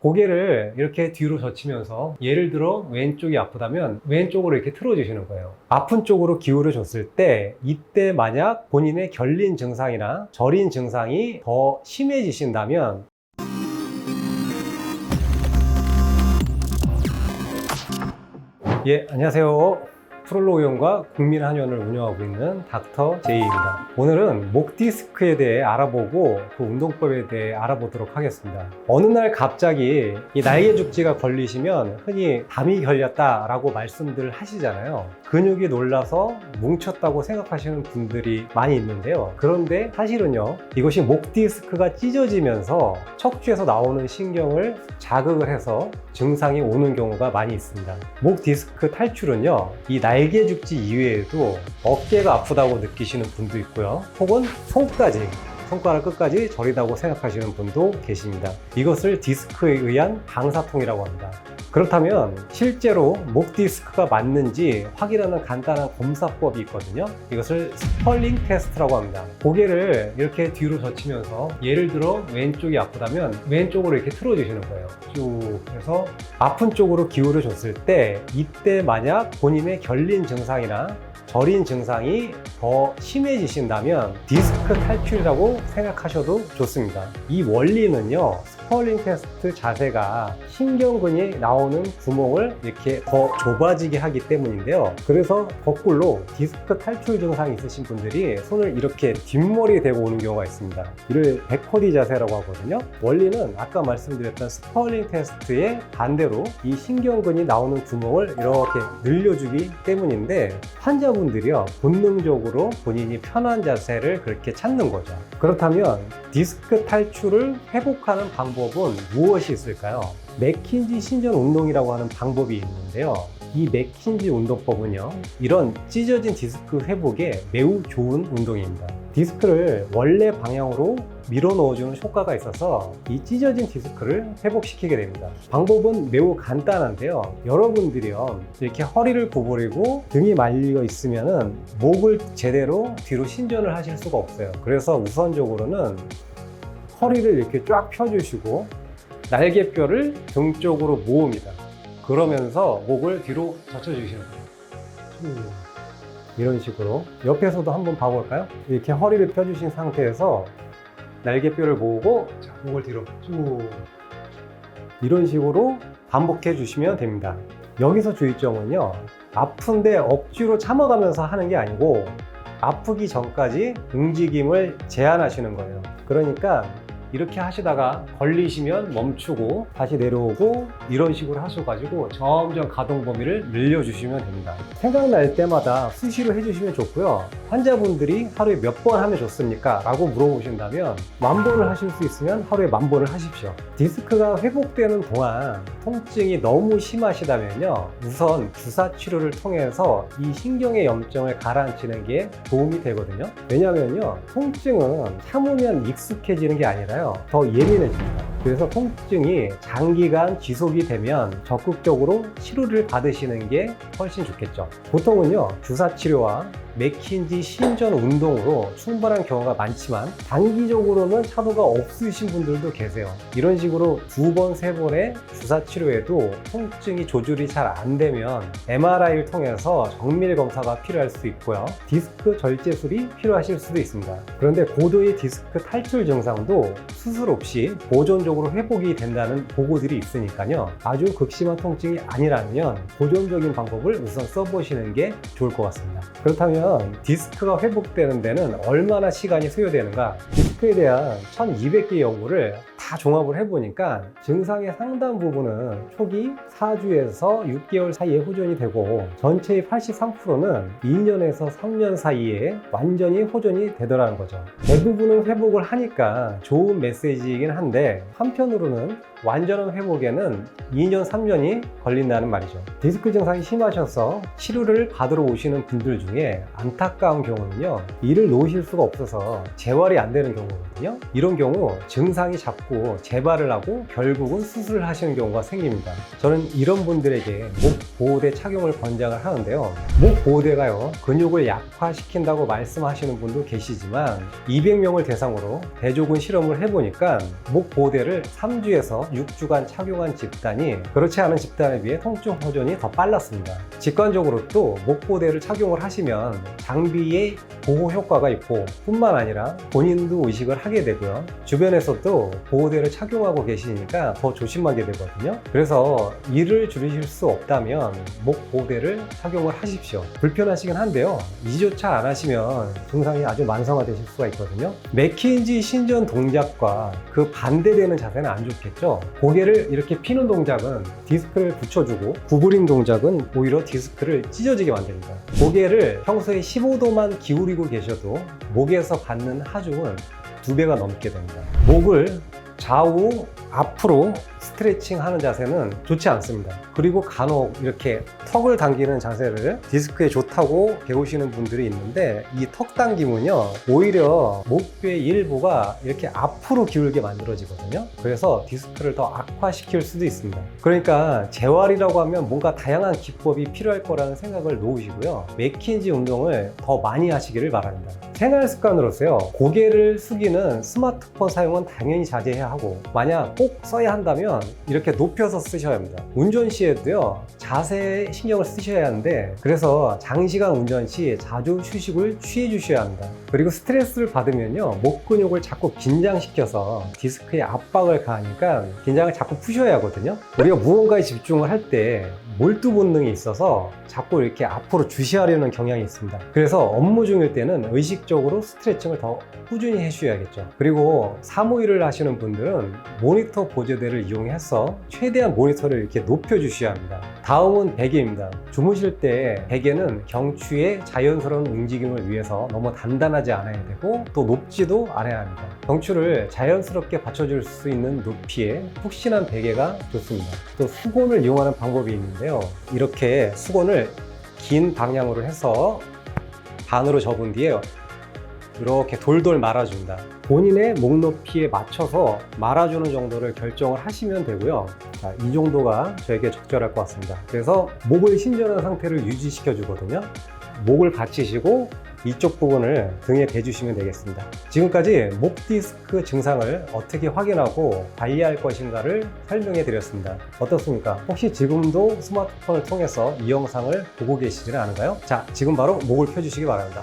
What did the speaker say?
고개를 이렇게 뒤로 젖히면서 예를 들어 왼쪽이 아프다면 왼쪽으로 이렇게 틀어주시는 거예요. 아픈 쪽으로 기울여 줬을 때 이때 만약 본인의 결린 증상이나 저린 증상이 더 심해지신다면 예, 안녕하세요. 프롤로 의원과 국민한의원을 운영하고 있는 닥터 제이입니다. 오늘은 목 디스크에 대해 알아보고 그 운동법에 대해 알아보도록 하겠습니다. 어느 날 갑자기 이 날개 죽지가 걸리시면 흔히 담이 걸렸다라고 말씀들 하시잖아요. 근육이 놀라서 뭉쳤다고 생각하시는 분들이 많이 있는데요. 그런데 사실은요, 이것이 목 디스크가 찢어지면서 척추에서 나오는 신경을 자극을 해서 증상이 오는 경우가 많이 있습니다. 목 디스크 탈출은요, 이 날개 죽지 이외에도 어깨가 아프다고 느끼시는 분도 있고요. 혹은 손까지, 손가락 끝까지 저리다고 생각하시는 분도 계십니다. 이것을 디스크에 의한 방사통이라고 합니다. 그렇다면 실제로 목 디스크가 맞는지 확인하는 간단한 검사법이 있거든요. 이것을 스펄링 테스트라고 합니다. 고개를 이렇게 뒤로 젖히면서 예를 들어 왼쪽이 아프다면 왼쪽으로 이렇게 틀어주시는 거예요. 쭉 해서 아픈 쪽으로 기울여 줬을 때 이때 만약 본인의 결린 증상이나 저린 증상이 더 심해지신다면 디스크 탈출이라고 생각하셔도 좋습니다. 이 원리는요, 스펄링 테스트 자세가 신경근이 나오는 구멍을 이렇게 더 좁아지게 하기 때문인데요. 그래서 거꾸로 디스크 탈출 증상이 있으신 분들이 손을 이렇게 뒷머리에 대고 오는 경우가 있습니다. 이를 백허디 자세라고 하거든요. 원리는 아까 말씀드렸던 스펄링 테스트의 반대로 이 신경근이 나오는 구멍을 이렇게 늘려주기 때문인데 환자분들이요 본능적으로 본인이 편한 자세를 그렇게 찾는 거죠. 그렇다면 디스크 탈출을 회복하는 방법은 무엇이 있을까요? 맥킨지 신전 운동이라고 하는 방법이 있는데요. 이 맥킨지 운동법은요, 이런 찢어진 디스크 회복에 매우 좋은 운동입니다. 디스크를 원래 방향으로 밀어 넣어주는 효과가 있어서 이 찢어진 디스크를 회복시키게 됩니다. 방법은 매우 간단한데요. 여러분들이요, 이렇게 허리를 구부리고 등이 말려 있으면은 목을 제대로 뒤로 신전을 하실 수가 없어요. 그래서 우선적으로는 허리를 이렇게 쫙 펴주시고 날개뼈를 등 쪽으로 모읍니다. 그러면서 목을 뒤로 젖혀주시는 거예요. 쭉. 이런 식으로 옆에서도 한번 봐볼까요? 이렇게 허리를 펴주신 상태에서 날개뼈를 모으고 자, 목을 뒤로 쭉 이런 식으로 반복해 주시면 됩니다. 여기서 주의점은요. 아픈데 억지로 참아가면서 하는 게 아니고 아프기 전까지 움직임을 제한하시는 거예요. 그러니까 이렇게 하시다가 걸리시면 멈추고 다시 내려오고 이런 식으로 하셔가지고 점점 가동 범위를 늘려주시면 됩니다. 생각날 때마다 수시로 해주시면 좋고요. 환자분들이 하루에 몇 번 하면 좋습니까? 라고 물어보신다면 만 번을 하실 수 있으면 하루에 만 번을 하십시오. 디스크가 회복되는 동안 통증이 너무 심하시다면요. 우선 주사 치료를 통해서 이 신경의 염증을 가라앉히는 게 도움이 되거든요. 왜냐면요. 통증은 참으면 익숙해지는 게 아니라 요. 더 예민해집니다. 그래서 통증이 장기간 지속이 되면 적극적으로 치료를 받으시는 게 훨씬 좋겠죠. 보통은요, 주사 치료와 맥킨지 신전 운동으로 충분한 경우가 많지만 단기적으로는 차도가 없으신 분들도 계세요. 이런 식으로 두 번, 세 번의 주사 치료에도 통증이 조절이 잘 안 되면 MRI를 통해서 정밀 검사가 필요할 수 있고요. 디스크 절제술이 필요하실 수도 있습니다. 그런데 고도의 디스크 탈출 증상도 수술 없이 보존적으로 회복이 된다는 보고들이 있으니까요. 아주 극심한 통증이 아니라면 보존적인 방법을 우선 써보시는 게 좋을 것 같습니다. 그렇다면 디스크가 회복되는 데는 얼마나 시간이 소요되는가? 디스크에 대한 1200개 연구를 다 종합을 해보니까 증상의 상당 부분은 초기 4주에서 6개월 사이에 호전이 되고 전체의 83%는 2년에서 3년 사이에 완전히 호전이 되더라는 거죠. 대부분은 회복을 하니까 좋은 메시지이긴 한데 한편으로는 완전한 회복에는 2년, 3년이 걸린다는 말이죠. 디스크 증상이 심하셔서 치료를 받으러 오시는 분들 중에 안타까운 경우는요 이를 놓으실 수가 없어서 재활이 안 되는 경우거든요. 이런 경우 증상이 자꾸 재발을 하고 결국은 수술을 하시는 경우가 생깁니다. 저는 이런 분들에게 목 보호대 착용을 권장을 하는데요. 목 보호대가요 근육을 약화시킨다고 말씀하시는 분도 계시지만 200명을 대상으로 대조군 실험을 해보니까 목 보호대를 3주에서 6주간 착용한 집단이 그렇지 않은 집단에 비해 통증 호전이 더 빨랐습니다. 직관적으로 또 목 보호대를 착용을 하시면 장비의 보호 효과가 있고 뿐만 아니라 본인도 의식을 하게 되고요. 주변에서도 보호대를 착용하고 계시니까 더 조심하게 되거든요. 그래서 일을 줄이실 수 없다면 목 보호대를 착용을 하십시오. 불편하시긴 한데요. 이조차 안 하시면 증상이 아주 만성화되실 수가 있거든요. 맥킨지 신전 동작과 그 반대되는 자세는 안 좋겠죠. 고개를 이렇게 피는 동작은 디스크를 붙여주고 구부림 동작은 오히려 디스크를 찢어지게 만듭니다. 고개를 평소에 15도만 기울이고 계셔도 목에서 받는 하중은 두 배가 넘게 됩니다. 목을 좌우 앞으로 스트레칭 하는 자세는 좋지 않습니다. 그리고 간혹 이렇게 턱을 당기는 자세를 디스크에 좋다고 배우시는 분들이 있는데 이 턱 당김은요 오히려 목뼈의 일부가 이렇게 앞으로 기울게 만들어지거든요. 그래서 디스크를 더 악화시킬 수도 있습니다. 그러니까 재활이라고 하면 뭔가 다양한 기법이 필요할 거라는 생각을 놓으시고요. 맥킨지 운동을 더 많이 하시기를 바랍니다. 생활 습관으로서요 고개를 숙이는 스마트폰 사용은 당연히 자제해야 하고 만약 꼭 써야 한다 면 이렇게 높여서 쓰셔야 합니다. 운전 시에도요 자세에 신경을 쓰셔야 하는데 그래서 장시간 운전 시 자주 휴식을 취해 주셔야 합니다. 그리고 스트레스를 받으면요 목 근육을 자꾸 긴장시켜서 디스크에 압박을 가하니까 긴장을 자꾸 푸셔야 하거든요. 우리가 무언가에 집중을 할 때 몰두 본능이 있어서 자꾸 이렇게 앞으로 주시하려는 경향이 있습니다. 그래서 업무 중일 때는 의식적으로 스트레칭을 더 꾸준히 해주셔야겠죠. 그리고 사무일을 하시는 분들은 모니터 보조대를 이용해서 최대한 모니터를 이렇게 높여주셔야 합니다. 다음은 베개입니다. 주무실 때 베개는 경추의 자연스러운 움직임을 위해서 너무 단단하지 않아야 되고 또 높지도 않아야 합니다. 경추를 자연스럽게 받쳐줄 수 있는 높이의 푹신한 베개가 좋습니다. 또 수건을 이용하는 방법이 있는데요. 이렇게 수건을 긴 방향으로 해서 반으로 접은 뒤에 이렇게 돌돌 말아줍니다. 본인의 목 높이에 맞춰서 말아주는 정도를 결정을 하시면 되고요. 자, 이 정도가 저에게 적절할 것 같습니다. 그래서 목을 신전한 상태를 유지시켜 주거든요. 목을 받치시고 이쪽 부분을 등에 대주시면 되겠습니다. 지금까지 목 디스크 증상을 어떻게 확인하고 관리할 것인가를 설명해 드렸습니다. 어떻습니까? 혹시 지금도 스마트폰을 통해서 이 영상을 보고 계시지는 않은가요? 자, 지금 바로 목을 펴주시기 바랍니다.